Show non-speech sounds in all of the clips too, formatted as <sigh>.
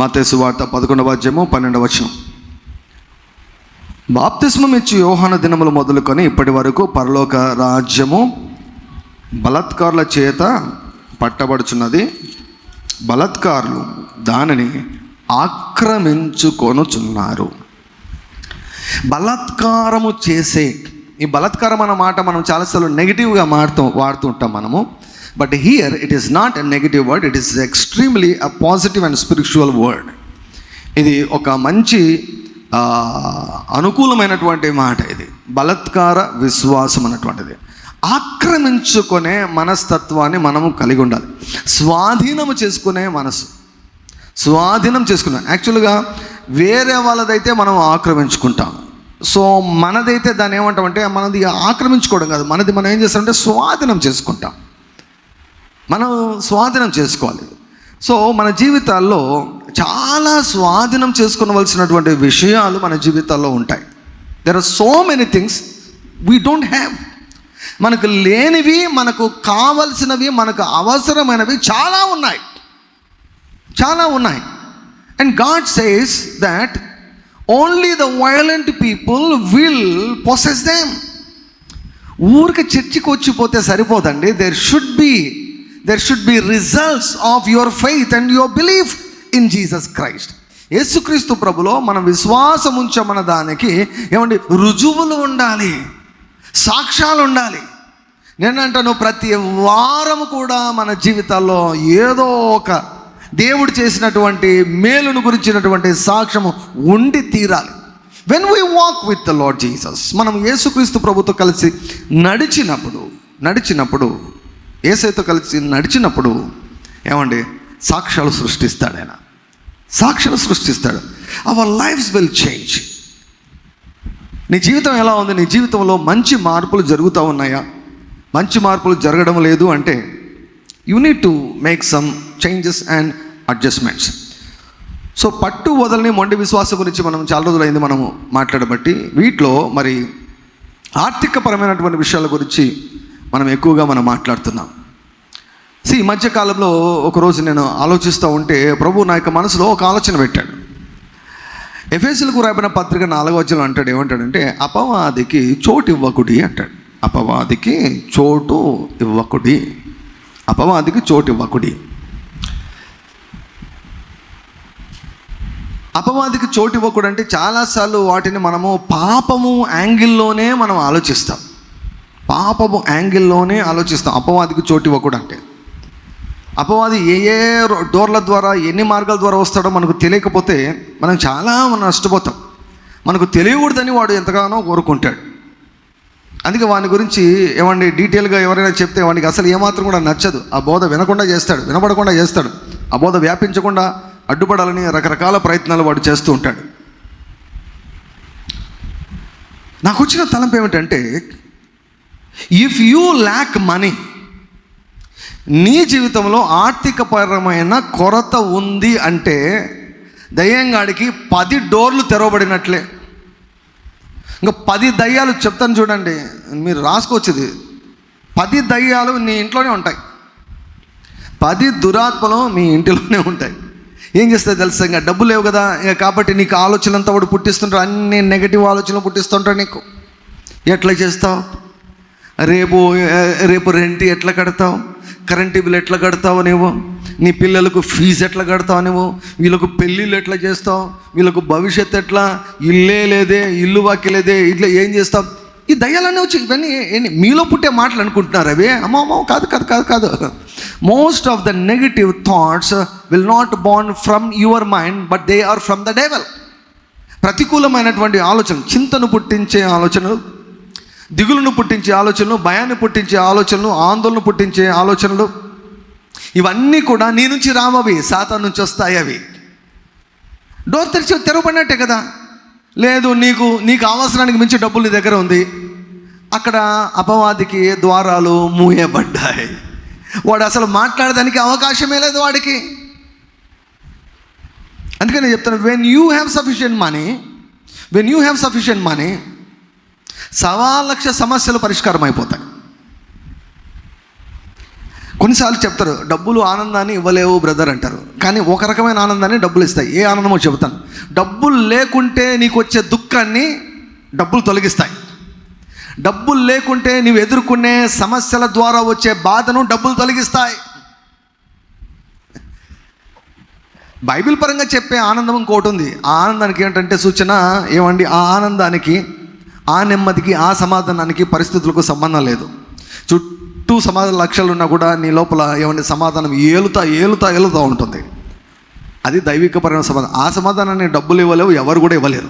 మతేసు వార్త పదకొండవ అధ్యాయము పన్నెండవ వచనం. బాప్తిస్మం ఇచ్చి యోహాన దినములు మొదలుకొని ఇప్పటి వరకు పరలోక రాజ్యము బలత్కారుల చేత పట్టబడుచున్నది. బలత్కారులు దానిని ఆక్రమించుకొనుచున్నారు. బలత్కారము చేసే ఈ బలాత్కారం అన్న మాట మనం చాలాసార్లు నెగిటివ్గా మాడుతూ వాడుతూ ఉంటాం మనము. But here it is not a negative word it is extremely a positive and spiritual word ఇది ఒక మంచి అనుకూలమైనటువంటి మాట ఇది. బలత్కార విశ్వాసం అన్నటువంటిది. ఆక్రమించుకునే మనస్తత్వాన్ని మనము కలిగి ఉండాలి. స్వాధీనము చేసుకునే మనసు. స్వాధీనం చేసుకున్నాం. యాక్చువల్గా వేరే వాళ్ళదైతే మనం ఆక్రమించుకుంటాం. సో మనదైతే దాన్ని ఏమంటామంటే మనది ఆక్రమించుకోవడం కాదు. మనది మనం ఏం చేస్తామంటే స్వాధీనం చేసుకుంటాం. మనం స్వాధీనం చేసుకోవాలి. సో మన జీవితాల్లో చాలా స్వాధీనం చేసుకోవలసినటువంటి విషయాలు మన జీవితాల్లో ఉంటాయి. There are so many things we don't have మనకు లేనివి మనకు కావలసినవి మనకు అవసరమైనవి చాలా ఉన్నాయి. చాలా ఉన్నాయి. And God says that only the violent people will possess them ఊరికి చర్చికి వచ్చిపోతే సరిపోదండి. There should be there should be results of your faith and your belief in Jesus Christ Yesukreestu ప్రభులో మనం విశ్వాసం ఉంచమన్న దానికి ఏమండి? రుజువులు ఉండాలి. సాక్ష్యాలు ఉండాలి. నేనంటాను ప్రతి వారం కూడా మన జీవితాల్లో ఏదో ఒక దేవుడు చేసినటువంటి మేలును గురించినటువంటి సాక్ష్యము ఉండి తీరాలి. When we walk with the Lord Jesus మనం యేసుక్రీస్తు ప్రభుతో కలిసి నడిచినప్పుడు నడిచినప్పుడు ఏసైతో కలిసి నడిచినప్పుడు ఏమండి? సాక్ష్యాలు సృష్టిస్తాడు ఆయన. సాక్ష్యాలు సృష్టిస్తాడు. అవర్ లైఫ్స్ విల్ చేంజ్ నీ జీవితం ఎలా ఉంది? నీ జీవితంలో మంచి మార్పులు జరుగుతూ ఉన్నాయా? మంచి మార్పులు జరగడం లేదు అంటే you need to make some changes and adjustments so పట్టు వదలని మొండి విశ్వాసం గురించి మనం చాలా రోజులైంది మనము మాట్లాడబట్టి వీటిలో మరి ఆర్థికపరమైనటువంటి విషయాల గురించి మనం ఎక్కువగా మనం మాట్లాడుతున్నాం. సి ఈ మధ్యకాలంలో ఒకరోజు నేను ఆలోచిస్తూ ఉంటే ప్రభు నా యొక్క మనసులో ఒక ఆలోచన పెట్టాడు. ఎఫ్ఎస్ఎల్కు రాబడిన పత్రిక నాలుగో వచ్చిన అంటాడు ఏమంటాడంటే అపవాదికి చోటు ఇవ్వకుడి అంటాడు. అపవాదికి చోటు ఇవ్వకుడి. అపవాదికి చోటు ఇవ్వకుడి. అపవాదికి చోటు ఇవ్వకూడదు అంటే చాలాసార్లు వాటిని మనము పాపము యాంగిల్లోనే మనం ఆలోచిస్తాం. పాపపు యాంగిల్లోనే ఆలోచిస్తాం. అపవాదికి చోటు ఇవ్వకూడదు అంటే అపవాది ఏ ఏ రో- డోర్ల ద్వారా ఎన్ని మార్గాల ద్వారా వస్తాడో మనకు తెలియకపోతే మనం చాలా మనం నష్టపోతాం. మనకు తెలియకూడదని వాడు ఎంతగానో కోరుకుంటాడు. అందుకే వాని గురించి ఏమండి డీటెయిల్గా ఎవరైనా చెప్తే వానికి అసలు ఏమాత్రం కూడా నచ్చదు. ఆ బోధ వినకుండా చేస్తాడు వినపడకుండా చేస్తాడు. ఆ బోధ వ్యాపించకుండా అడ్డుపడాలని రకరకాల ప్రయత్నాలు వాడు చేస్తూ ఉంటాడు. నాకు వచ్చిన తలంపు ఏమిటంటే ఇఫ్ యూ ల్యాక్ మనీ నీ జీవితంలో ఆర్థికపరమైన కొరత ఉంది అంటే దయ్యంగాడికి పది డోర్లు తెరవబడినట్లే. ఇంకా పది దయ్యాలు చెప్తాను చూడండి మీరు రాసుకోవచ్చు ఇది పది దయ్యాలు నీ ఇంట్లోనే ఉంటాయి. పది దురాత్మలు మీ ఇంటిలోనే ఉంటాయి. ఏం చేస్తాయి తెలుసా? ఇంకా డబ్బు లేవు కదా. ఇక కాబట్టి నీకు ఆలోచనలంతా వాడు పుట్టిస్తుంటాడు అన్ని నెగటివ్ ఆలోచనలు పుట్టిస్తుంటాడు నీకు. ఎట్లా చేస్తావు? రేపు రేపు రెంట్ ఎట్లా కడతావు? కరెంట్ బిల్ ఎట్లా కడతావు నువ్వు నీ పిల్లలకు ఫీజు ఎట్లా కడతావు నువ్వు వీళ్ళకు పెళ్ళిళ్ళు ఎట్లా చేస్తావు? వీళ్ళకు భవిష్యత్తు ఎట్లా? ఇల్లే లేదే ఇల్లు వాకి లేదే ఇట్లా ఏం చేస్తావు? ఈ దయ్యాలన్నీ వచ్చి ఇవన్నీ మీలో పుట్టే మాటలు అనుకుంటున్నారు అవి? అమ్మో అమ్మో కాదు కాదు కాదు కాదు. Most of the negative thoughts will not born from your mind but they are from the devil ప్రతికూలమైనటువంటి ఆలోచన చింతను పుట్టించే ఆలోచనలు దిగులును పుట్టించే ఆలోచనలు భయాన్ని పుట్టించే ఆలోచనలు ఆందోళన పుట్టించే ఆలోచనలు ఇవన్నీ కూడా నీ నుంచి రావవి సాతాన్ నుంచి వస్తాయి అవి. డోర్ తెరిచి తెరవబడినట్టే కదా. లేదు నీకు నీకు అవసరానికి మించి డబ్బులు నీ దగ్గర ఉంది. అక్కడ అపవాదికి ద్వారాలు మూయబడ్డాయి. వాడు అసలు మాట్లాడడానికి అవకాశమే లేదు వాడికి. అందుకని నేను చెప్తాను when you have sufficient money when you have sufficient money సవా లక్ష సమస్యలు పరిష్కారం అయిపోతాయి. కొన్నిసార్లు చెప్తారు డబ్బులు ఆనందాన్ని ఇవ్వలేవు బ్రదర్ అంటారు. కానీ ఒక రకమైన ఆనందాన్ని డబ్బులు ఇస్తాయి. ఏ ఆనందమో చెబుతాను. డబ్బులు లేకుంటే నీకు వచ్చే దుఃఖాన్ని డబ్బులు తొలగిస్తాయి. డబ్బులు లేకుంటే నీవు ఎదుర్కొనే సమస్యల ద్వారా వచ్చే బాధను డబ్బులు తొలగిస్తాయి. బైబిల్ పరంగా చెప్పే ఆనందం ఇంకోటి ఉంది. ఆ ఆనందానికి ఏంటంటే సూచన ఏమండి? ఆ ఆనందానికి ఆ నెమ్మదికి ఆ సమాధానానికి పరిస్థితులకు సంబంధం లేదు. చుట్టూ సమాధాన లక్షలు ఉన్నా కూడా నీ లోపల ఏమంటే సమాధానం ఏలుతా ఏలుతా ఏలుతా ఉంటుంది. అది దైవికపరమైన సమాధానం. ఆ సమాధానాన్ని డబ్బులు ఇవ్వలేవు ఎవరు కూడా ఇవ్వలేరు.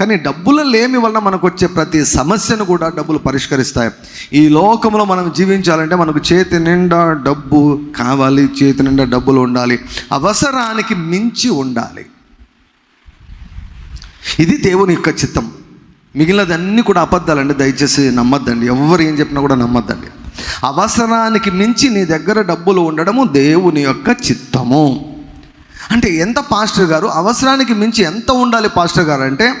కానీ డబ్బుల లేమి వలన మనకు వచ్చే ప్రతి సమస్యను కూడా డబ్బులు పరిష్కరిస్తాయి. ఈ లోకంలో మనం జీవించాలంటే మనకు చేతి నిండా డబ్బు కావాలి చేతి నిండా డబ్బులు ఉండాలి. అవసరానికి మించి ఉండాలి. ఇది దేవుని యొక్క చిత్తం. మిగిలినదన్నీ కూడా అబద్ధాలండి. దయచేసి నమ్మద్దండి. ఎవరు ఏం చెప్పినా కూడా నమ్మద్దండి. అవసరానికి మించి నీ దగ్గర డబ్బులు ఉండడము దేవుని యొక్క చిత్తము. అంటే ఎంత పాస్టర్ గారు? అవసరానికి మించి ఎంత ఉండాలి పాస్టర్ గారు అంటే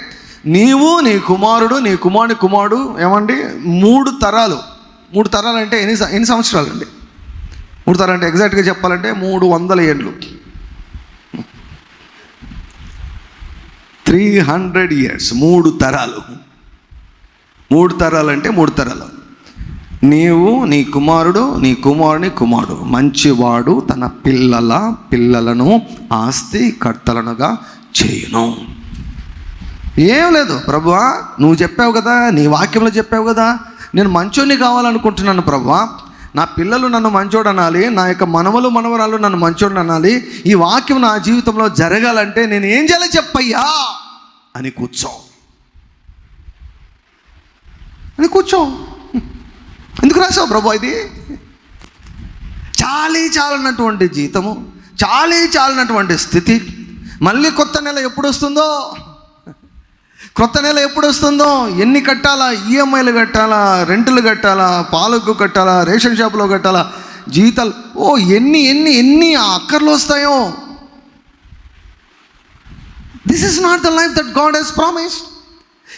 నీవు నీ కుమారుడు నీ కుమారుని కుమారుడు ఏమండి? మూడు తరాలు. మూడు తరాలు అంటే ఎన్ని ఎన్ని సంవత్సరాలు అండి మూడు తరాలు అంటే ఎగ్జాక్ట్గా చెప్పాలంటే మూడు వందల ఏండ్లు. త్రీ హండ్రెడ్ ఇయర్స్ మూడు తరాలు. మూడు తరాలు అంటే మూడు తరాలు. నీవు నీ కుమారుడు నీ కుమారుని కుమారుడు. మంచివాడు తన పిల్లల పిల్లలను ఆస్తి కర్తలనుగా చేయను. ఏం లేదు ప్రభువా నువ్వు చెప్పావు కదా నీ వాక్యంలో చెప్పావు కదా నేను మంచోని కావాలనుకుంటున్నాను ప్రభువా. నా పిల్లలు నన్ను మంచోడు అనాలి నా యొక్క మనవలు మనవరాలు నన్ను మంచోడు అనాలి ఈ వాక్యం నా జీవితంలో జరగాలంటే నేను ఏం చేయాలో చెప్పయ్యా అని కూర్చో. అని కూర్చో. ఎందుకు రాసావు ప్రభు ఇది? చాలీ చాలనటువంటి జీతము చాలీ చాలనటువంటి స్థితి. మళ్ళీ కొత్త నెల ఎప్పుడు వస్తుందో? కొత్త నెల ఎప్పుడు వస్తుందో? ఎన్ని కట్టాలా? ఈఎంఐలు కట్టాలా? రెంట్లు కట్టాలా? పాలకు కట్టాలా? రేషన్ షాపులో కట్టాలా? జీతాలు. ఓ ఎన్ని ఎన్ని ఎన్ని అక్కర్లు వస్తాయో? This is not the life that God has promised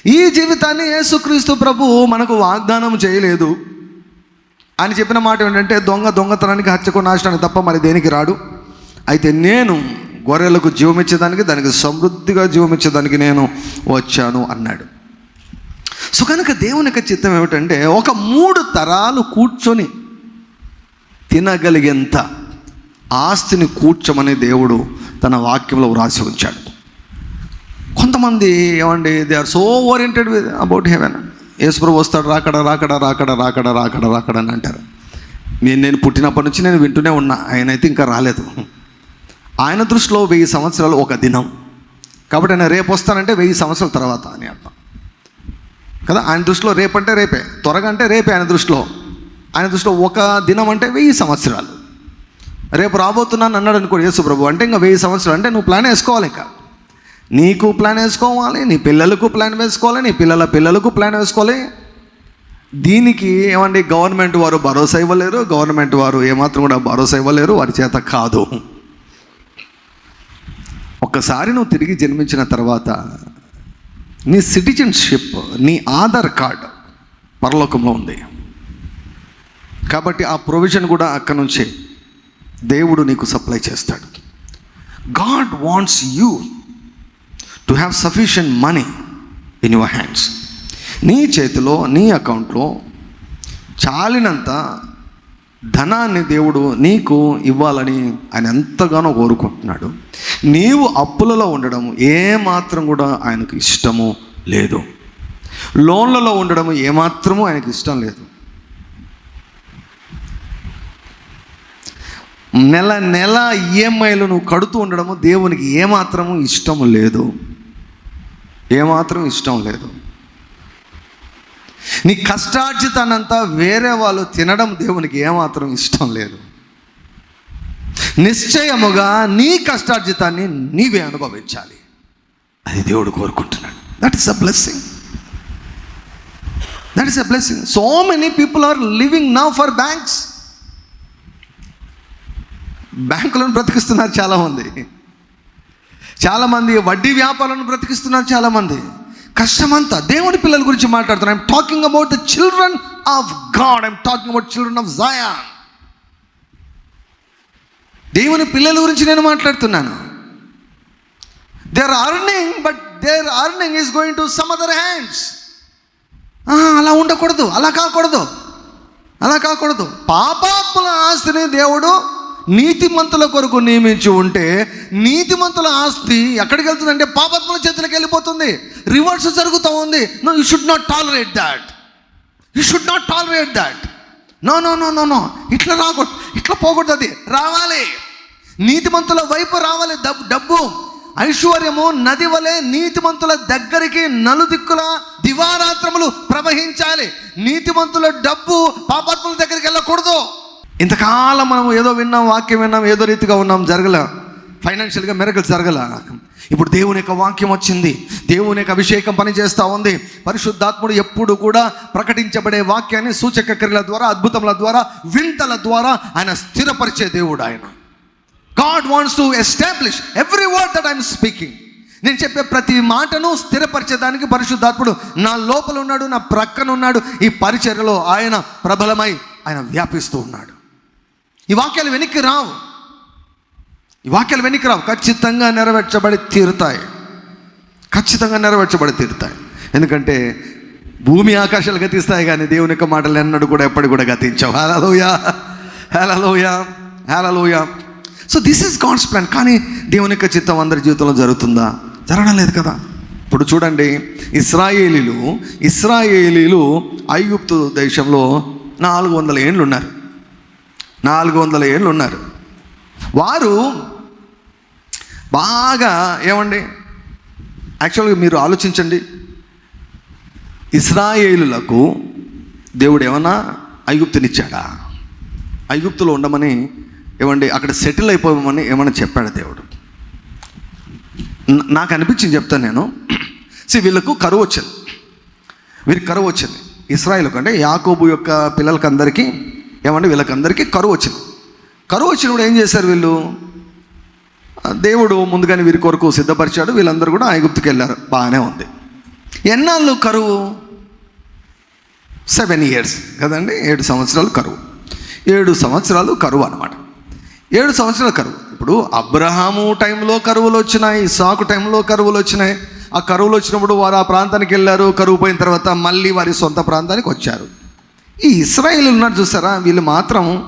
ఈ జీవితాన్ని యేసుక్రీస్తు ప్రభు మనకు వాగ్దానం చేయలేదు. అని చెప్పిన మాట ఏంటంటే దొంగ దొంగతనానికి హత్యకు నాశనానికి తప్ప మరి దేనికి రాడు? అయితే నేను గొర్రెలకు జీవమిచ్చేదానికి దానికి సమృద్ధిగా జీవమిచ్చేదానికి నేను వచ్చాను అన్నాడు. సో కనుక దేవుని యొక్క చిత్తం ఏమిటంటే ఒక మూడు తరాలు కూర్చొని తినగలిగేంత ఆస్తిని కూర్చమని దేవుడు తన వాక్యంలో వ్రాసి ఉంచాడు. కొంతమంది ఏమండి they are so oriented with about heaven Yesuprabhu వస్తాడు రాకడ రాకడ రాకడ రాకడ రాకడ రాకడ అని అంటారు. నేను నేను పుట్టినప్పటి నుంచి నేను వింటూనే ఉన్నా ఆయన అయితే ఇంకా రాలేదు. ఆయన దృష్టిలో వెయ్యి సంవత్సరాలు ఒక దినం. కాబట్టి ఆయన రేపు వస్తానంటే వెయ్యి సంవత్సరాల తర్వాత అని అర్థం. కదా? ఆయన దృష్టిలో రేపంటే రేపే. త్వరగా అంటే రేపే ఆయన దృష్టిలో. ఆయన దృష్టిలో ఒక దినం అంటే వెయ్యి సంవత్సరాలు. రేపు రాబోతున్నాను అన్నాడు అనుకోడు యేసుప్రభు అంటే ఇంకా వెయ్యి సంవత్సరాలు అంటే నువ్వు ప్లాన్ వేసుకోవాలి ఇంకా. నీకు ప్లాన్ వేసుకోవాలి నీ పిల్లలకు ప్లాన్ వేసుకోవాలి నీ పిల్లల పిల్లలకు ప్లాన్ వేసుకోవాలి. దీనికి ఏమండి? గవర్నమెంట్ వారు భరోసా ఇవ్వలేరు గవర్నమెంట్ వారు ఏమాత్రం కూడా భరోసా ఇవ్వలేరు వారి చేత కాదు. ఒక్కసారి నువ్వు తిరిగి జన్మించిన తర్వాత నీ సిటిజన్షిప్ నీ ఆధార్ కార్డ్ పరలోకంలో ఉంది. కాబట్టి ఆ ప్రొవిజన్ కూడా అక్కడ నుంచే దేవుడు నీకు సప్లై చేస్తాడు. God wants you to have sufficient money in your hands. నీ చేతిలో నీ అకౌంట్లో చాలినంత ధనాన్ని దేవుడు నీకు ఇవ్వాలని ఆయన ఎంతగానో కోరుకుంటున్నాడు. నీవు అప్పులలో ఉండడం ఏమాత్రం కూడా ఆయనకు ఇష్టము లేదు. లోన్లలో ఉండడం ఏమాత్రము ఆయనకు ఇష్టం లేదు. నెల నెల ఈఎంఐలు నువ్వు కడుతూ ఉండడము దేవునికి ఏమాత్రము ఇష్టం లేదు. ఏమాత్రం ఇష్టం లేదు. నీ కష్టార్జితానంతా వేరే వాళ్ళు తినడం దేవునికి ఏమాత్రం ఇష్టం లేదు. నిశ్చయముగా నీ కష్టార్జితాన్ని నీవే అనుభవించాలి. అది దేవుడు కోరుకుంటున్నాడు. That is a blessing that is a blessing so many people are living now for banks బ్యాంకులను బ్రతికిస్తున్నారు చాలామంది. చాలామంది వడ్డీ వ్యాపారాలను బ్రతికిస్తున్నారు చాలామంది. కష్టమంతా దేవుని పిల్లల గురించి మాట్లాడుతున్నాను I'm talking about the children of God I'm talking about children of జాయా దేవుని పిల్లల గురించి నేను మాట్లాడుతున్నాను. They are earning but their earning is going to some other hands అలా ఉండకూడదు. అలా కాకూడదు. అలా కాకూడదు. పాపాత్ముల ఆస్తిని దేవుడు నీతిమంతుల కొరకు నియమించి ఉంటే నీతిమంతుల ఆస్తి ఎక్కడికి వెళ్తుందంటే పాపత్మల చేతులకు వెళ్ళిపోతుంది. రివర్స్ జరుగుతూ ఉంది. No you should not tolerate that you should not tolerate that no no no no no ఇట్లా రాకూడదు. ఇట్లా పోకూడదు అది. రావాలి. నీతిమంతుల వైపు రావాలి డబ్బు డబ్బు. ఐశ్వర్యము నది వలె నీతిమంతుల దగ్గరికి నలుదిక్కుల దివారాత్రములు ప్రవహించాలి. నీతిమంతుల డబ్బు పాపాత్ముల దగ్గరికి వెళ్ళకూడదు. ఇంతకాలం మనం ఏదో విన్నాం వాక్యం విన్నాం ఏదో రీతిగా ఉన్నాం జరగలే. ఫైనాన్షియల్గా మెరకలు జరగల. ఇప్పుడు దేవుని యొక్క వాక్యం వచ్చింది. దేవుని యొక్క అభిషేకం పనిచేస్తూ ఉంది. పరిశుద్ధాత్ముడు ఎప్పుడు కూడా ప్రకటించబడే వాక్యాన్ని సూచక క్రియల ద్వారా అద్భుతముల ద్వారా వింతల ద్వారా ఆయన స్థిరపరిచే దేవుడు ఆయన. God wants to establish every word that I'm speaking నేను చెప్పే ప్రతి మాటను స్థిరపరిచేదానికి పరిశుద్ధాత్ముడు నా లోపల ఉన్నాడు నా ప్రక్కన ఉన్నాడు. ఈ పరిచర్యలో ఆయన ప్రబలమై ఆయన వ్యాపిస్తూ ఉన్నాడు. ఈ వాక్యాలు వెనక్కి రావు. ఈ వాక్యాలు వెనక్కి రావు. ఖచ్చితంగా నెరవేర్చబడి తీరుతాయి. ఖచ్చితంగా నెరవేర్చబడి తీరుతాయి. ఎందుకంటే భూమి ఆకాశాలు గతిస్తాయి కానీ దేవుని యొక్క మాటలు ఎన్నడూ కూడా ఎప్పటి కూడా గతించావు. Hallelujah hallelujah hallelujah so this is God's plan కానీ దేవుని యొక్క చిత్తం అందరి జీవితంలో జరుగుతుందా? జరగడం లేదు కదా. ఇప్పుడు చూడండి ఇస్రాయేలీలు ఇస్రాయేలీలు ఐగుప్తు దేశంలో నాలుగు వందల ఏళ్ళు ఉన్నారు. నాలుగు వందల ఏళ్ళు ఉన్నారు వారు బాగా ఏమండి? యాక్చువల్గా మీరు ఆలోచించండి. ఇస్రాయేలులకు దేవుడు ఏమన్నా ఐగుప్తునిచ్చాడా? ఐగుప్తులో ఉండమని ఏమండి? అక్కడ సెటిల్ అయిపోమని ఏమన్నా చెప్పాడు దేవుడు? నాకు అనిపించింది చెప్తాను నేను. సి వీళ్ళకు కరువు వచ్చింది. వీరికి కరువు వచ్చింది. ఇస్రాయిల్కు అంటే యాకోబు యొక్క పిల్లలకి అందరికీ ఏమంటే వీళ్ళకందరికీ కరువు వచ్చింది. కరువు వచ్చినప్పుడు ఏం చేశారు వీళ్ళు? దేవుడు ముందుగానే వీరి కొరకు సిద్ధపరిచాడు. వీళ్ళందరూ కూడా ఐగుప్తుకి వెళ్ళారు. బాగానే ఉంది. ఎన్నాళ్ళు కరువు? సెవెన్ ఇయర్స్ కదండి. ఏడు సంవత్సరాలు కరువు. ఏడు సంవత్సరాలు కరువు అనమాట ఏడు సంవత్సరాల కరువు. ఇప్పుడు అబ్రహాము టైంలో కరువులు వచ్చినాయి. సాకు టైంలో కరువులు వచ్చినాయి. ఆ కరువులు వచ్చినప్పుడు వారు ఆ ప్రాంతానికి వెళ్ళారు. కరువు పోయిన తర్వాత మళ్ళీ వారి సొంత ప్రాంతానికి వచ్చారు. ఈ ఇస్రాయిల్ ఉన్నారు చూసారా? వీళ్ళు మాత్రం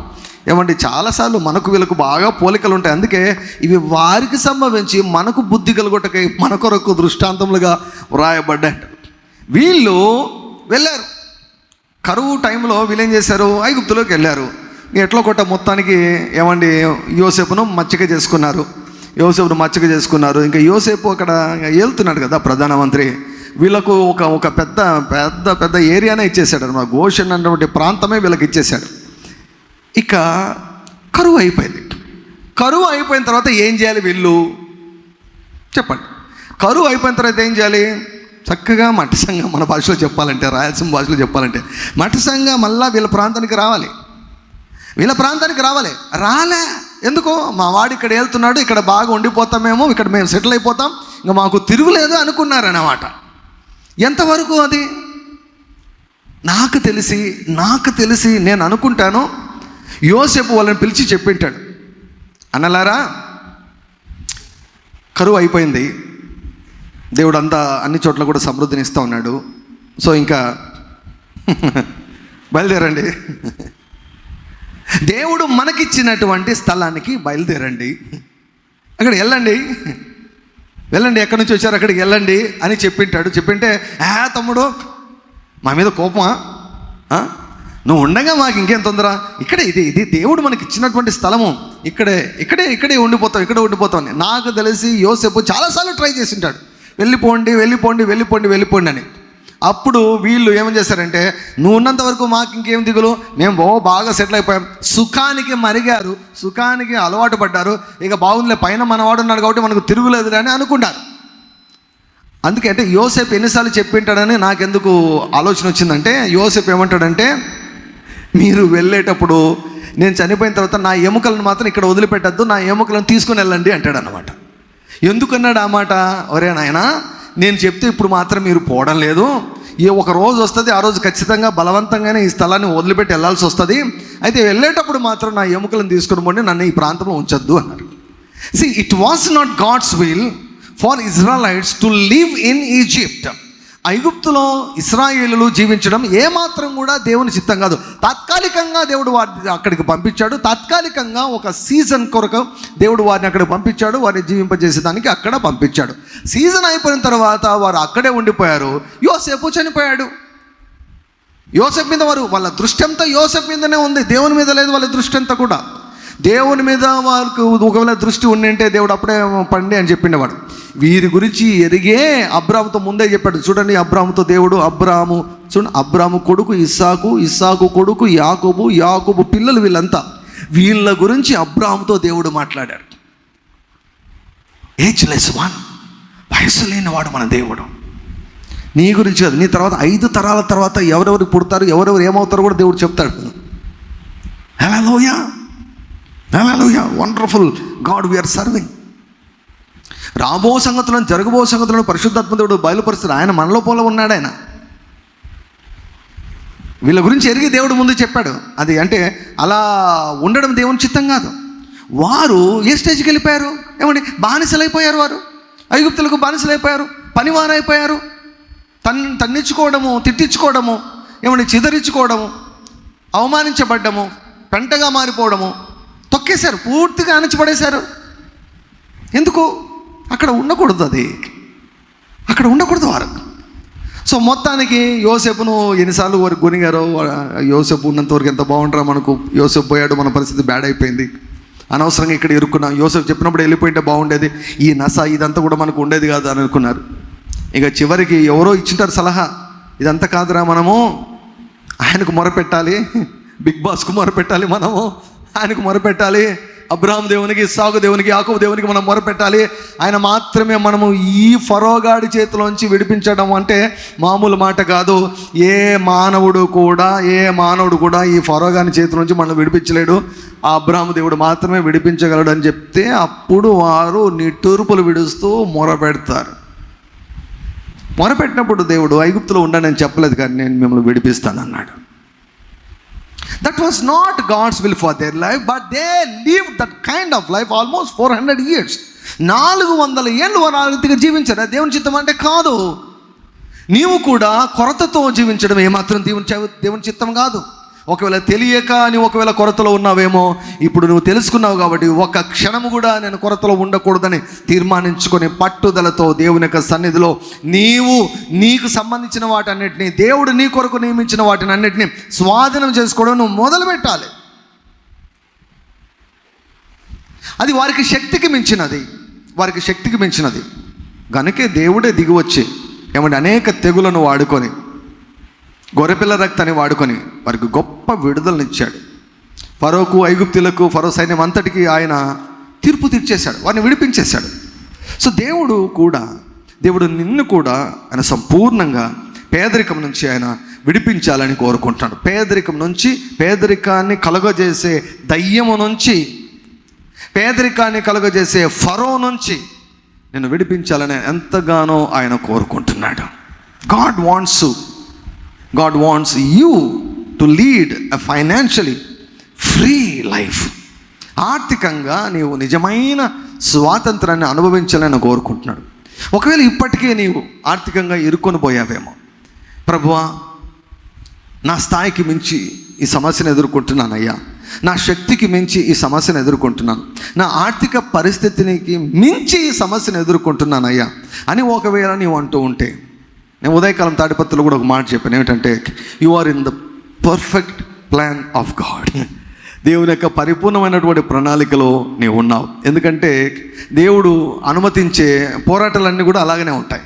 ఏమంటే చాలాసార్లు మనకు వీళ్ళకు బాగా పోలికలు ఉంటాయి. అందుకే ఇవి వారికి సంభవించి మనకు బుద్ధి కలుగొట్టకై మన కొరకు దృష్టాంతములుగా వ్రాయబడ్డాయి. వీళ్ళు వెళ్ళారు. కరువు టైంలో వీళ్ళు ఏం చేశారు? ఐగుప్తులోకి వెళ్ళారు. ఎట్లా కొట్ట మొత్తానికి ఏమండి యోసేపును మచ్చిక చేసుకున్నారు. యోసేపును మచ్చిక చేసుకున్నారు. ఇంకా యోసేపు అక్కడ వెళ్తున్నాడు కదా ప్రధానమంత్రి. వీళ్ళకు ఒక ఒక పెద్ద పెద్ద పెద్ద ఏరియానే ఇచ్చేసాడు అనమాట. గోషన్ అన్నటువంటి ప్రాంతమే వీళ్ళకి ఇచ్చేసాడు ఇక కరువు అయిపోయింది కరువు అయిపోయిన తర్వాత ఏం చేయాలి వీళ్ళు? చెప్పండి. కరువు అయిపోయిన తర్వాత ఏం చేయాలి? చక్కగా మట్టి సంఘం మన భాషలో చెప్పాలంటే రాయలసీమ భాషలో చెప్పాలంటే మట్టి సంఘం మళ్ళా వీళ్ళ ప్రాంతానికి రావాలి. వీళ్ళ ప్రాంతానికి రావాలి. రాలే. ఎందుకో? మా వాడు ఇక్కడ వెళ్తున్నాడు ఇక్కడ బాగా ఉండిపోతామేమో ఇక్కడ మేము సెటిల్ అయిపోతాం ఇంకా మాకు తిరుగులేదు అనుకున్నారన్నమాట. ఎంతవరకు అది? నాకు తెలిసి నాకు తెలిసి నేను అనుకుంటాను యోసేపు వాళ్ళని పిలిచి చెప్పింటాడు. అన్నలారా కరువు అయిపోయింది. దేవుడు అంతా అన్ని చోట్ల కూడా సమృద్ధిని ఇస్తూ ఉన్నాడు. సో ఇంకా <laughs> బయలుదేరండి. దేవుడు మనకిచ్చినటువంటి స్థలానికి బయలుదేరండి. అక్కడ వెళ్ళండి. వెళ్ళండి ఎక్కడి నుంచి వచ్చారు అక్కడికి వెళ్ళండి అని చెప్పింటాడు. చెప్పింటే ఆ తమ్ముడు మా మీద కోపమా? నువ్వు ఉండగా మాకు ఇంకేం తొందర? ఇక్కడే ఇది ఇది దేవుడు మనకి ఇచ్చినటువంటి స్థలము. ఇక్కడే ఇక్కడే ఇక్కడే ఉండిపోతాం ఇక్కడే ఉండిపోతాం అని. నాకు తెలిసి యోసేపు చాలాసార్లు ట్రై చేసింటాడు. వెళ్ళిపోండి వెళ్ళిపోండి వెళ్ళిపోండి వెళ్ళిపోండి అని. అప్పుడు వీళ్ళు ఏమని చేశారంటే నువ్వు ఉన్నంత వరకు మాకు ఇంకేం దిగులు? మేము ఓ బాగా సెటిల్ అయిపోయాం. సుఖానికి మరిగారు. సుఖానికి అలవాటు పడ్డారు. ఇక బాగుందిలే పైన మనవాడు ఉన్నాడు కాబట్టి మనకు తిరుగులేదు అని అనుకున్నారు. అందుకే అంటే యోసేపు ఎన్నిసార్లు చెప్పింటాడని నాకెందుకు ఆలోచన వచ్చిందంటే యోసేపు ఏమంటాడంటే మీరు వెళ్ళేటప్పుడు నేను చనిపోయిన తర్వాత నా ఎముకలను మాత్రం ఇక్కడ వదిలిపెట్టద్దు నా ఎముకలను తీసుకుని వెళ్ళండి అంటాడు అనమాట ఎందుకన్నాడు ఆ మాట? ఒరే నాయన నేను చెప్తే ఇప్పుడు మాత్రం మీరు పోవడం లేదు. ఏ ఒక రోజు వస్తుంది ఆ రోజు ఖచ్చితంగా బలవంతంగానే ఈ స్థలాన్ని వదిలిపెట్టి వెళ్ళాల్సి వస్తుంది. అయితే వెళ్ళేటప్పుడు మాత్రం నా ఎముకలను తీసుకుని పోండి నన్ను ఈ ప్రాంతంలో ఉంచొద్దు అన్నారు. See it was not God's will for Israelites to live in Egypt ఐగుప్తులో ఇస్రాయేలులు జీవించడం ఏమాత్రం కూడా దేవుని చిత్తం కాదు. తాత్కాలికంగా దేవుడు వారిని అక్కడికి పంపించాడు. తాత్కాలికంగా ఒక సీజన్ కొరకు దేవుడు వారిని అక్కడికి పంపించాడు. వారిని జీవింపజేసేదానికి అక్కడ పంపించాడు. సీజన్ అయిపోయిన తర్వాత వారు అక్కడే ఉండిపోయారు. యోసేపు చనిపోయాడు. యోసెఫ్ మీద వారు వాళ్ళ దృష్టి అంతా యోసెఫ్ మీదనే ఉంది. దేవుని మీద లేదు వాళ్ళ దృష్టి అంతా కూడా. దేవుని మీద వాళ్ళకు ఒకవేళ దృష్టి ఉండింటే దేవుడు అప్పుడే పండి అని చెప్పిండేవాడు. వీరి గురించి ఎరిగే అబ్రాముతో ముందే చెప్పాడు. చూడండి అబ్రాముతో దేవుడు అబ్రాము చూడండి అబ్రాము కొడుకు ఇస్సాకు ఇస్సాకు కొడుకు యాకుబు యాకుబు పిల్లలు వీళ్ళంతా. వీళ్ళ గురించి అబ్రాముతో దేవుడు మాట్లాడాడు. ఏజ్లెస్ వన్ వయసు లేనివాడు మన దేవుడు. నీ గురించి కాదు నీ తర్వాత ఐదు తరాల తర్వాత ఎవరెవరు పుడతారు ఎవరెవరు ఏమవుతారో కూడా దేవుడు చెప్తాడు. హలోయ హలోయ వండర్ఫుల్. God we are serving. రాబో సంగతులను జరగబో సంగతులను పరిశుద్ధాత్మదేవుడు బయలుపరుస్తాడు. ఆయన మనలో పోలో ఉన్నాడు ఆయన. వీళ్ళ గురించి ఎరిగి దేవుడు ముందు చెప్పాడు. అది అంటే అలా ఉండడం దేవుని చిత్తం కాదు. వారు ఏ స్టేజ్కి వెళ్ళిపోయారు? ఏమండి? బానిసలైపోయారు వారు. ఐగుప్తులకు బానిసలైపోయారు. పనివారైపోయారు. తన్ తన్నిచ్చుకోవడము తిట్టించుకోవడము ఏమండి? చిదరించుకోవడము అవమానించబడ్డము పెంటగా మారిపోవడము తొక్కేశారు పూర్తిగా అణచిపడేశారు. ఎందుకు? అక్కడ ఉండకూడదు అది. అక్కడ ఉండకూడదు వారు. సో మొత్తానికి యోసేపును ఎన్నిసార్లు వారు కొనిగారో యోసేపు ఉన్నంత వరకు ఎంత బాగుంటారో మనకు యోసేపు పోయాడు మన పరిస్థితి బ్యాడ్ అయిపోయింది. అనవసరంగా ఇక్కడ ఇరుక్కున్నాం. యోసేపు చెప్పినప్పుడు వెళ్ళిపోయింటే బాగుండేది. ఈ నస ఇదంతా కూడా మనకు ఉండేది కాదు అని అనుకున్నారు. ఇక చివరికి ఎవరో ఇచ్చింటారు సలహా. ఇదంతా కాదురా మనము. ఆయనకు మొరపెట్టాలి. <laughs> బిగ్ బాస్కు మొరపెట్టాలి మనము. ఆయనకు మొరపెట్టాలి. అబ్రాహం దేవునికి సాగు దేవునికి ఆకు దేవునికి మనం మొరపెట్టాలి. ఆయన మాత్రమే మనము ఈ ఫరోగాడి చేతిలోంచి విడిపించడం అంటే మామూలు మాట కాదు. ఏ మానవుడు కూడా ఏ మానవుడు కూడా ఈ ఫరోగాని చేతిలోంచి మనం విడిపించలేడు. ఆ అబ్రాహం దేవుడు మాత్రమే విడిపించగలడు అని చెప్తే అప్పుడు వారు నిట్టూర్పులు విడుస్తూ మొరపెడతారు. మొరపెట్టినప్పుడు దేవుడు ఐగుప్తులో ఉండనని చెప్పలేదు కానీ నేను మిమ్మల్ని విడిపిస్తానన్నాడు. That was not God's will for their life but they leave that kind of life almost four hundred years నాలుగు వందల ఏళ్ళు వారు ఆ రీతిగా జీవించారు? దేవుని చిత్తం అంటే కాదు. నీవు కూడా కొరతతో జీవించడం ఏమాత్రం దేవుని దేవుని చిత్తం కాదు. ఒకవేళ తెలియక అని ఒకవేళ కొరతలో ఉన్నావేమో ఇప్పుడు నువ్వు తెలుసుకున్నావు కాబట్టి ఒక క్షణము కూడా నేను కొరతలో ఉండకూడదని తీర్మానించుకొని పట్టుదలతో దేవుని యొక్క సన్నిధిలో నీవు నీకు సంబంధించిన వాటన్నిటిని దేవుడు నీ కొరకు నియమించిన వాటిని అన్నిటిని స్వాధీనం చేసుకోవడం నువ్వు మొదలు పెట్టాలి అది వారికి శక్తికి మించినది. వారికి శక్తికి మించినది. గనుకే దేవుడే దిగి వచ్చి ఏమంటే అనేక తెగులను వాడుకొని గొర్రెపిల్ల రక్తాన్ని వాడుకొని వారికి గొప్ప విడుదలనిచ్చాడు ఫరోకు ఐగుప్తులకు ఫరో సైన్యం అంతటికి ఆయన తీర్పు తీర్చేశాడు వారిని విడిపించేశాడు. సో దేవుడు కూడా దేవుడు నిన్ను కూడా ఆయన సంపూర్ణంగా పేదరికం నుంచి ఆయన విడిపించాలని కోరుకుంటున్నాడు. పేదరికం నుంచి పేదరికాన్ని కలుగజేసే దయ్యము నుంచి పేదరికాన్ని కలుగజేసే ఫరో నుంచి నేను విడిపించాలని ఎంతగానో ఆయన కోరుకుంటున్నాడు. God wants God wants you to lead a financially free life ఆర్థికంగా నీవు నిజమైన స్వాతంత్రాన్ని అనుభవించాలని కోరుకుంటున్నాడు. ఒకవేళ ఇప్పటికే నీవు ఆర్థికంగా ఇరుక్కొని పోయావేమో ప్రభువా నా స్థాయికి మించి ఈ సమస్యను ఎదుర్కొంటున్నానయ్యా నా శక్తికి మించి ఈ సమస్యను ఎదుర్కొంటున్నాను. నా ఆర్థిక పరిస్థితికి మించి ఈ సమస్యను ఎదుర్కొంటున్నానయ్యా అని ఒకవేళ నీవు అంటూ ఉంటే నేను ఉదయకాలం తాడిపత్రులు కూడా ఒక మాట చెప్పాను. ఏమిటంటే you are in the perfect plan of God దేవుని యొక్క పరిపూర్ణమైనటువంటి ప్రణాళికలో నీవు ఉన్నావు. ఎందుకంటే దేవుడు అనుమతించే పోరాటాలన్నీ కూడా అలాగనే ఉంటాయి.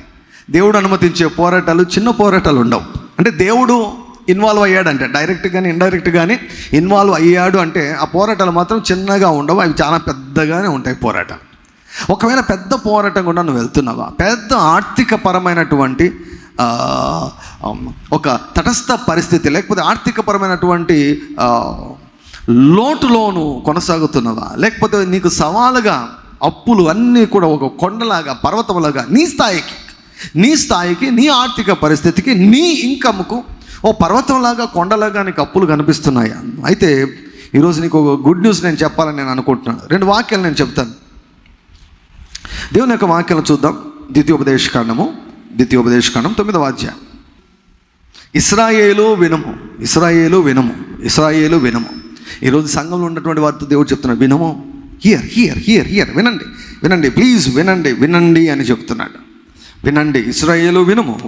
దేవుడు అనుమతించే పోరాటాలు చిన్న పోరాటాలు ఉండవు. అంటే దేవుడు ఇన్వాల్వ్ అయ్యాడంటే డైరెక్ట్ కానీ ఇండైరెక్ట్ కానీ ఇన్వాల్వ్ అయ్యాడు అంటే ఆ పోరాటాలు మాత్రం చిన్నగా ఉండవు. అవి చాలా పెద్దగానే ఉంటాయి పోరాటాలు. ఒకవేళ పెద్ద పోరాటం కూడా నువ్వు వెళ్తున్నావా? పెద్ద ఆర్థిక పరమైనటువంటి ఒక తటస్థ పరిస్థితి లేకపోతే ఆర్థికపరమైనటువంటి లోటులోను కొనసాగుతున్నవా లేకపోతే నీకు సవాలుగా అప్పులు అన్నీ కూడా ఒక కొండలాగా పర్వతంలాగా నీ స్థాయికి నీ స్థాయికి నీ ఆర్థిక పరిస్థితికి నీ ఇన్కమ్కు ఓ పర్వతంలాగా కొండలాగా నీకు అప్పులు కనిపిస్తున్నాయా? అయితే ఈరోజు నీకు ఒక గుడ్ న్యూస్ నేను చెప్పాలని నేను అనుకుంటున్నాను. రెండు వాక్యాలు నేను చెప్తాను. దేవుని యొక్క వాక్యాలు చూద్దాం. ద్వితీయోపదేశ కాండము. ద్వితీయోపదేశకాండం తొమ్మిదవ అధ్యాయం. ఇస్రాయేలు వినము ఇస్రాయేలు వినము ఇస్రాయేలు వినము. ఈరోజు సంఘంలో ఉన్నటువంటి వారితో దేవుడు చెప్తున్నాడు వినము హియర్ హియర్ హియర్ హియర్ వినండి వినండి ప్లీజ్ వినండి వినండి అని చెప్తున్నాడు. వినండి ఇస్రాయేలు వినుము.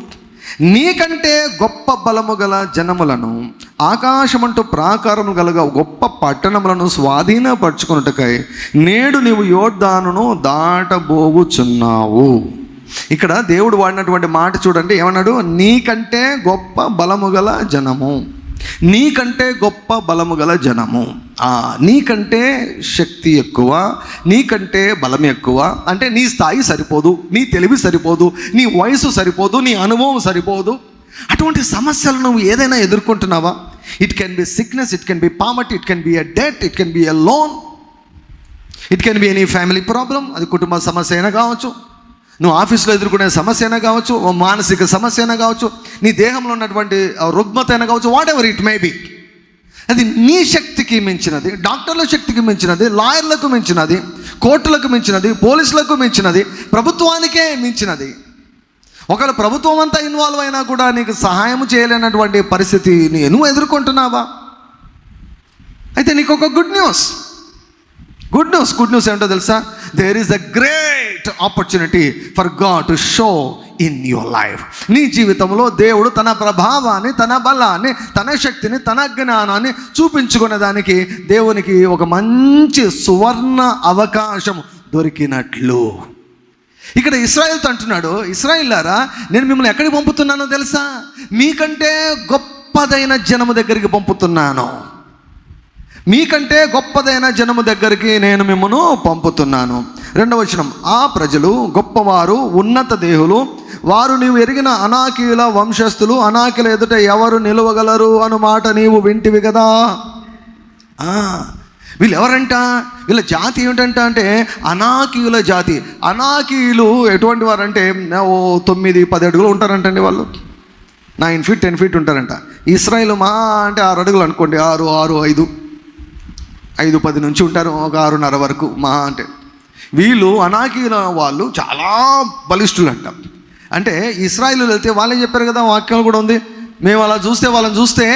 నీకంటే గొప్ప బలము గల జనములను ఆకాశమంటూ ప్రాకారము గలగ గొప్ప పట్టణములను స్వాధీనపరచుకున్నట్టుకై నేడు నీవు యోర్దానును దాటబోగుచున్నావు. ఇక్కడ దేవుడు వాడినటువంటి మాట చూడండి ఏమన్నాడు? నీకంటే గొప్ప బలము గల జనము. నీకంటే గొప్ప బలము గల జనము. నీకంటే శక్తి ఎక్కువ నీకంటే బలం ఎక్కువ. అంటే నీ స్థాయి సరిపోదు నీ తెలివి సరిపోదు నీ వయసు సరిపోదు నీ అనుభవం సరిపోదు. అటువంటి సమస్యలు నువ్వు ఏదైనా ఎదుర్కొంటున్నావా? It can be sickness it can be poverty it can be a debt it can be a loan it can be any family problem అది కుటుంబ సమస్య అయినా కావచ్చు. నువ్వు ఆఫీస్లో ఎదుర్కొనే సమస్య అయినా కావచ్చు ఓ మానసిక సమస్య అయినా కావచ్చు నీ దేహంలో ఉన్నటువంటి రుగ్మత అయినా కావచ్చు whatever it may be అది నీ శక్తికి మించినది డాక్టర్ల శక్తికి మించినది లాయర్లకు మించినది కోర్టులకు మించినది పోలీసులకు మించినది ప్రభుత్వానికే మించినది. ఒకవేళ ప్రభుత్వం అంతా ఇన్వాల్వ్ అయినా కూడా నీకు సహాయం చేయలేనటువంటి పరిస్థితి నేను నువ్వు ఎదుర్కొంటున్నావా? అయితే నీకు ఒక good news good news good news ఏంటో తెలుసా? There is a great opportunity for God to show in your life నీ జీవితంలో దేవుడు తన ప్రభావాన్ని తన బలాన్ని తన శక్తిని తన జ్ఞానాన్ని చూపించుకునే దానికి దేవునికి ఒక మంచి సువర్ణ అవకాశం దొరికినట్లు. ఇక్కడ ఇస్రాయల్తో అంటున్నాడు ఇస్రాయిల్లారా నేను మిమ్మల్ని ఎక్కడికి పంపుతున్నానో తెలుసా? మీకంటే గొప్పదైన జనము దగ్గరికి పంపుతున్నాను. మీకంటే గొప్పదైన జనము దగ్గరికి నేను మిమ్మను పంపుతున్నాను. రెండవ వచనం ఆ ప్రజలు గొప్పవారు ఉన్నత దేహులు వారు నీవు ఎరిగిన అనాకీల వంశస్థులు అనాకిల ఎదుట ఎవరు నిలవగలరు అను మాట నీవు వింటివి కదా? వీళ్ళు ఎవరంట వీళ్ళ జాతి ఏమిటంట అంటే అనాకీయుల జాతి. అనాకీయులు ఎటువంటి వారంటే ఓ తొమ్మిది పది అడుగులు ఉంటారంటండి వాళ్ళు. నైన్ ఫీట్ టెన్ ఫీట్ ఉంటారంట. ఇస్రాయిల్ మా అంటే ఆరు అడుగులు అనుకోండి ఆరు ఆరు ఐదు. ఐదు పది నుంచి ఉంటారు ఒక ఆరున్నర వరకు మా అంటే. వీళ్ళు అనాకీల వాళ్ళు చాలా బలిష్ఠులు అంట అంటే ఇస్రాయిల్ వెళ్తే వాళ్ళే చెప్పారు కదా వాక్యం కూడా ఉంది మేము అలా చూస్తే వాళ్ళని చూస్తే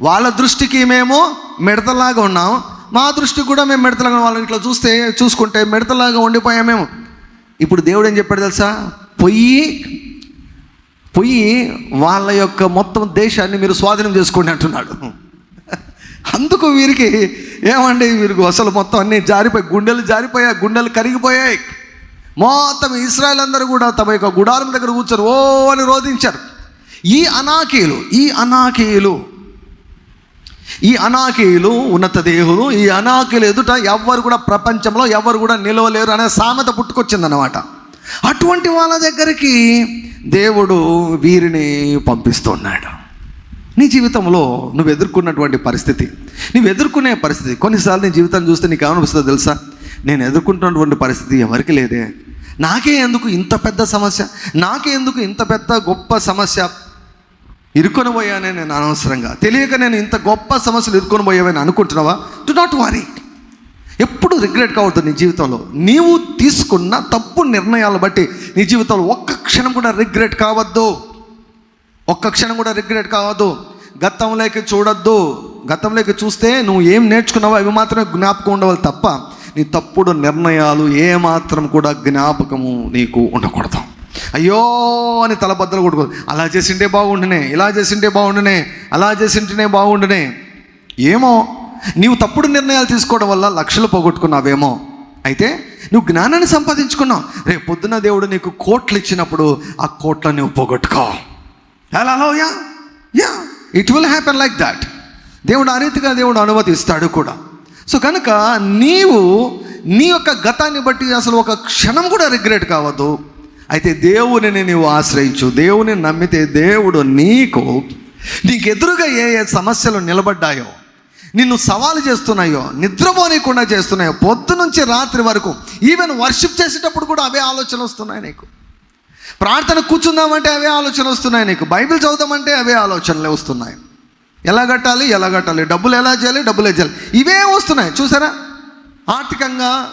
వాళ్ళ దృష్టికి మేము మిడతలాగా ఉన్నాం మా దృష్టికి కూడా మేము మిడతలాగా వాళ్ళని ఇట్లా చూస్తే చూసుకుంటే మిడతలాగా ఉండిపోయాం మేము. ఇప్పుడు దేవుడు ఏం చెప్పాడు తెలుసా? పొయ్యి పొయ్యి వాళ్ళ యొక్క మొత్తం దేశాన్ని మీరు స్వాధీనం చేసుకోండి అంటున్నాడు అందుకు వీరికి ఏమండి వీరికి అసలు మొత్తం అన్నీ జారిపోయి గుండెలు జారిపోయాయి గుండెలు కరిగిపోయాయి. మొత్తం ఇస్రాయల్ అందరూ కూడా తమ యొక్క గుడారం దగ్గర కూర్చొని ఓ అని రోధించారు. ఈ అనాకీయులు ఈ అనాకీయులు ఈ అనాకీయులు ఉన్నత దేహులు ఈ అనాకీయులు ఎదుట ఎవ్వరు కూడా ప్రపంచంలో ఎవరు కూడా నిలవలేరు అనే సామెత పుట్టుకొచ్చిందన్నమాట. అటువంటి వాళ్ళ దగ్గరికి దేవుడు వీరిని పంపిస్తున్నాడు నీ జీవితంలో నువ్వు ఎదుర్కొన్నటువంటి పరిస్థితి. నువ్వు ఎదుర్కొనే పరిస్థితి. కొన్నిసార్లు నీ జీవితాన్ని చూస్తే నీకు ఏమనిపిస్తుందో తెలుసా? నేను ఎదుర్కొంటున్నటువంటి పరిస్థితి ఎవరికి లేదే. నాకే ఎందుకు ఇంత పెద్ద సమస్య? నాకే ఎందుకు ఇంత పెద్ద గొప్ప సమస్య? ఇరుకొని పోయానే నేను అనవసరంగా. తెలియక నేను ఇంత గొప్ప సమస్యలు ఇరుకొని పోయావని అనుకుంటున్నావా? డు నాట్ వారీ ఎప్పుడు రిగ్రెట్ కావద్దు నీ జీవితంలో. నీవు తీసుకున్న తప్పు నిర్ణయాలు బట్టి నీ జీవితంలో ఒక్క క్షణం కూడా రిగ్రెట్ కావద్దు. ఒక్క క్షణం కూడా రిగ్రెట్ కావద్దు. గతంలోకి చూడొద్దు. గతంలోకి చూస్తే నువ్వు ఏం నేర్చుకున్నావో అవి మాత్రమే జ్ఞాపకం ఉండవాలి తప్ప నీ తప్పుడు నిర్ణయాలు ఏమాత్రం కూడా జ్ఞాపకము నీకు ఉండకూడదు. అయ్యో అని తలబద్దలు కొట్టుకోదు అలా చేసింటే బాగుండునే ఇలా చేసింటే బాగుండునే అలా చేసింటేనే బాగుండునే. ఏమో? నీవు తప్పుడు నిర్ణయాలు తీసుకోవడం వల్ల లక్షలు పోగొట్టుకున్నావేమో. అయితే నువ్వు జ్ఞానాన్ని సంపాదించుకున్నావు. రేపు పొద్దున దేవుడు నీకు కోట్లు ఇచ్చినప్పుడు ఆ కోట్లను నువ్వు పోగొట్టుకో. Hallelujah it will happen like that దేవుడు ఆ రీతిగా దేవుడు అనుమతిస్తాడు కూడా. సో కనుక నీవు నీ యొక్క గతాన్ని బట్టి అసలు ఒక క్షణం కూడా రిగ్రెట్ కావద్దు. అయితే దేవునిని నీవు ఆశ్రయించు. దేవుని నమ్మితే దేవుడు నీకు నీకు ఎదురుగా ఏ ఏ సమస్యలు నిలబడ్డాయో నిన్ను సవాలు చేస్తున్నాయో నిద్రపోనీయకుండా చేస్తున్నాయో పొద్దు నుంచి రాత్రి వరకు ఈవెన్ వర్షిప్ చేసేటప్పుడు కూడా అవే ఆలోచనలు వస్తున్నాయి నీకు. ప్రార్థన కూర్చుందామంటే అవే ఆలోచనలు వస్తున్నాయి నీకు. బైబిల్ చదువుదామంటే అవే ఆలోచనలే వస్తున్నాయి. ఎలా కట్టాలి ఎలా కట్టాలి డబ్బులు ఎలా చేయాలి డబ్బులు ఎలా చేయాలి? ఇవే వస్తున్నాయి. చూసారా? ఆర్థికంగా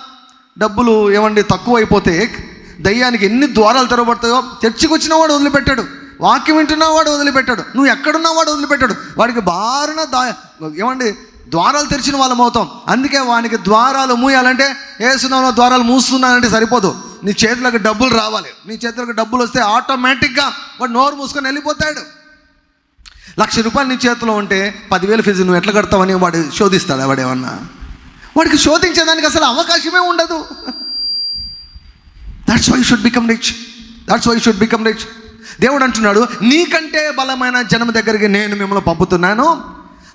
డబ్బులు ఏమండి తక్కువ అయిపోతే దయ్యానికి ఎన్ని ద్వారాలు తెరవబడతాయో? చర్చికి వచ్చిన వాడు వదిలిపెట్టాడు. వాక్యం వింటున్న వాడు వదిలిపెట్టాడు. నువ్వు ఎక్కడున్నా వాడు వదిలిపెట్టాడు. వాడికి బారిన దా ఏమండి? ద్వారాలు తెరిచిన వాళ్ళం అవుతాం. అందుకే వానికి ద్వారాలు మూయాలంటే ఏసునామలో ద్వారాలు మూస్తున్నానంటే సరిపోదు. నీ చేతులకు డబ్బులు రావాలి. నీ చేతులకు డబ్బులు వస్తే ఆటోమేటిక్గా వాడు నోరు మూసుకొని వెళ్ళిపోతాడు. లక్ష రూపాయలు నీ చేతిలో ఉంటే పదివేలు ఫీజు నువ్వు ఎట్లా కడతావని వాడు శోధిస్తాడు వాడు వాడికి శోధించేదానికి అసలు అవకాశమే ఉండదు. That's why should become rich that's why should become rich దేవుడు అంటున్నాడు నీకంటే బలమైన జనం దగ్గరికి నేను మిమ్మల్ని పంపుతున్నాను.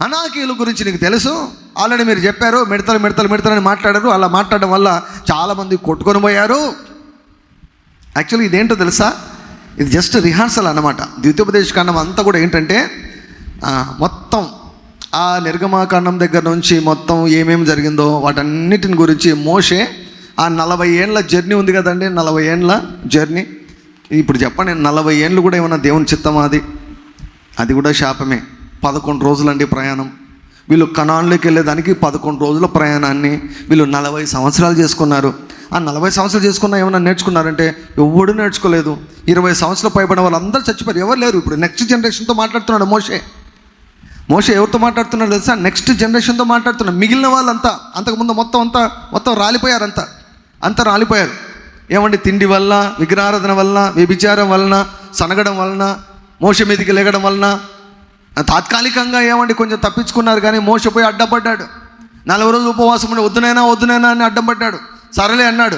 అనాకీల గురించి నీకు తెలుసు. ఆల్రెడీ మీరు చెప్పారు మిడతలు మిడతలు మిడతలు అని మాట్లాడారు. అలా మాట్లాడడం వల్ల చాలామంది కొట్టుకొని పోయారు. యాక్చువల్లీ ఇదేంటో తెలుసా? ఇది జస్ట్ రిహార్సల్ అన్నమాట. ద్వితీయోపదేశ కాండం అంతా కూడా ఏంటంటే మొత్తం ఆ నిర్గమాకాండం దగ్గర నుంచి మొత్తం ఏమేమి జరిగిందో వాటన్నిటిని గురించి మోషే ఆ నలభై ఏండ్ల జర్నీ ఉంది కదండి నలభై ఏండ్ల జర్నీ. ఇప్పుడు చెప్పండి నలభై ఏండ్లు కూడా ఏమన్నా దేవుని చిత్తమా అది? అది కూడా శాపమే. పదకొండు రోజులండి ప్రయాణం. వీళ్ళు కణాల్లోకి వెళ్ళేదానికి పదకొండు రోజుల ప్రయాణాన్ని వీళ్ళు నలభై సంవత్సరాలు చేసుకున్నారు. ఆ నలభై సంవత్సరాలు చేసుకున్నా ఏమైనా నేర్చుకున్నారంటే ఎవడు నేర్చుకోలేదు. ఇరవై సంవత్సరాలు పైబడిన వాళ్ళందరూ చచ్చిపోయారు. ఎవరు లేరు ఇప్పుడు. నెక్స్ట్ జనరేషన్తో మాట్లాడుతున్నాడు మోషే. మోషే ఎవరితో మాట్లాడుతున్నాడు తెలుసా? నెక్స్ట్ జనరేషన్తో మాట్లాడుతున్నాడు. మిగిలిన వాళ్ళంతా అంతకుముందు మొత్తం అంతా మొత్తం రాలిపోయారంతా. అంతా రాలిపోయారు. ఏమండి? తిండి వల్ల విగ్రహారాధన వలన వ్యభిచారం వలన సనగడం వలన మోస మీదకి లేగడం వలన తాత్కాలికంగా ఏమండి? కొంచెం తప్పించుకున్నారు కానీ మోసపోయి అడ్డపడ్డాడు. నలభై రోజులు ఉపవాసం ఉండి వద్దునైనా వద్దునైనా అని అడ్డం పడ్డాడు. సరేలే అన్నాడు.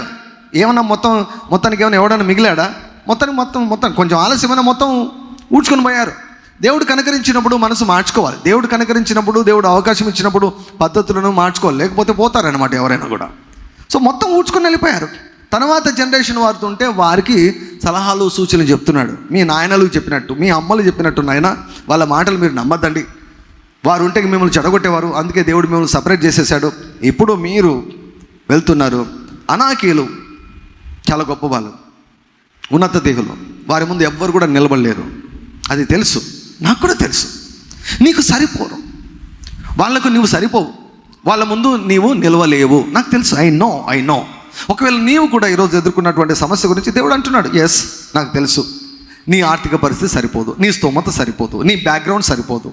ఏమన్నా మొత్తం మొత్తానికి ఏమైనా ఎవడన్నా మిగిలాడా? మొత్తానికి మొత్తం మొత్తం కొంచెం ఆలస్యమైన మొత్తం ఊడ్చుకొని పోయారు. దేవుడు కనకరించినప్పుడు మనసు మార్చుకోవాలి. దేవుడు కనకరించినప్పుడు దేవుడు అవకాశం ఇచ్చినప్పుడు పద్ధతులను మార్చుకోవాలి. లేకపోతే పోతారనమాట ఎవరైనా కూడా. సో మొత్తం ఊడ్చుకొని వెళ్ళిపోయారు. తర్వాత జనరేషన్ వారితో ఉంటే వారికి సలహాలు సూచనలు చెప్తున్నాడు. మీ నాయనలు చెప్పినట్టు మీ అమ్మలు చెప్పినట్టు నాయన వాళ్ళ మాటలు మీరు నమ్మద్దండి. వారు ఉంటే మిమ్మల్ని చెడగొట్టేవారు. అందుకే దేవుడు మిమ్మల్ని సపరేట్ చేసేసాడు ఇప్పుడు మీరు వెళ్తున్నారు. అనాకీలు చాలా గొప్ప వాళ్ళు ఉన్నత దేహులు. వారి ముందు ఎవ్వరు కూడా నిలబడలేరు. అది తెలుసు. నాకు కూడా తెలుసు. నీకు సరిపోరు. వాళ్ళకు నువ్వు సరిపోవు. వాళ్ళ ముందు నీవు నిలవలేవు. నాకు తెలుసు. ఐ నో ఐ నో ఒకవేళ నీవు కూడా ఈరోజు ఎదుర్కొన్నటువంటి సమస్య గురించి దేవుడు అంటున్నాడు. ఎస్ నాకు తెలుసు. నీ ఆర్థిక పరిస్థితి సరిపోదు. నీ స్తోమత సరిపోదు. నీ బ్యాక్గ్రౌండ్ సరిపోదు.